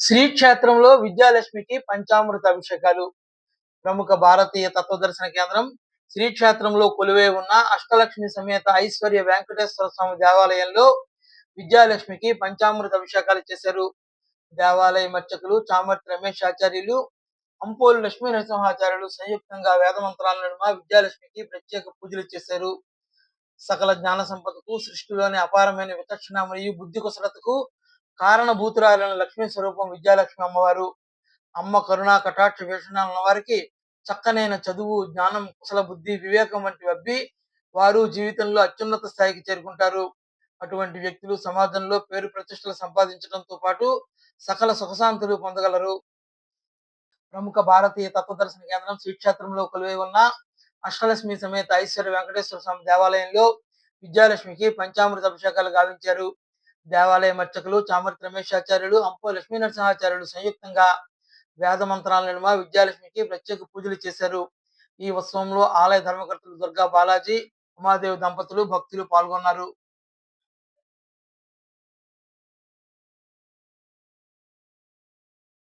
శ్రీక్షేత్రంలో విద్యాలక్ష్మికి పంచామృత అభిషేకాలు. ప్రముఖ భారతీయ తత్వదర్శన కేంద్రం. శ్రీక్షేత్రంలో కొలువై ఉన్న అష్టలక్ష్మి సమేత ఐశ్వర్య వెంకటేశ్వర స్వామి దేవాలయంలో విద్యాలక్ష్మికి పంచామృత అభిషేకాలు చేశారు. దేవాలయ మర్చకులు చామర్తి రమేష్ ఆచార్యులు అంపోలు లక్ష్మీ నరసింహాచార్యులు సంయుక్తంగా వేద మంత్రాల నడుమ విద్యాలక్ష్మికి ప్రత్యేక పూజలు చేశారు. సకల జ్ఞాన సంపదకు సృష్టిలోని అపారమైన విచక్షణ మరియు బుద్ధి కుశలతకు కారణభూతురాలైన లక్ష్మీ స్వరూపం విద్యాలక్ష్మి అమ్మవారు అమ్మ కరుణా కటాక్ష వీక్షణాలు ఉన్న వారికి చక్కనైన చదువు జ్ఞానం కుశల బుద్ధి వివేకం వంటి అబ్బి వారు జీవితంలో అత్యున్నత స్థాయికి చేరుకుంటారు. అటువంటి వ్యక్తులు సమాజంలో పేరు ప్రతిష్టలు సంపాదించడంతో పాటు సకల సుఖశాంతులు పొందగలరు. ప్రముఖ భారతీయ తత్వదర్శన కేంద్రం శ్రీక్షేత్రంలో కొలువై ఉన్న అష్టలక్ష్మి సమేత ఐశ్వర్య వెంకటేశ్వర స్వామి దేవాలయంలో విద్యాలక్ష్మికి పంచామృత అభిషేకాలు గావించారు. దేవాలయ అర్చకులు చామర్తి రమేశాచార్యులు అంపో లక్ష్మీ నరసింహాచార్యులు సంయుక్తంగా వేద మంత్రాల నడుమ విద్యాలక్ష్మికి ప్రత్యేక పూజలు చేశారు. ఈ ఉత్సవంలో ఆలయ ధర్మకర్తలు దుర్గా బాలాజీ ఉమాదేవి దంపతులు భక్తులు పాల్గొన్నారు.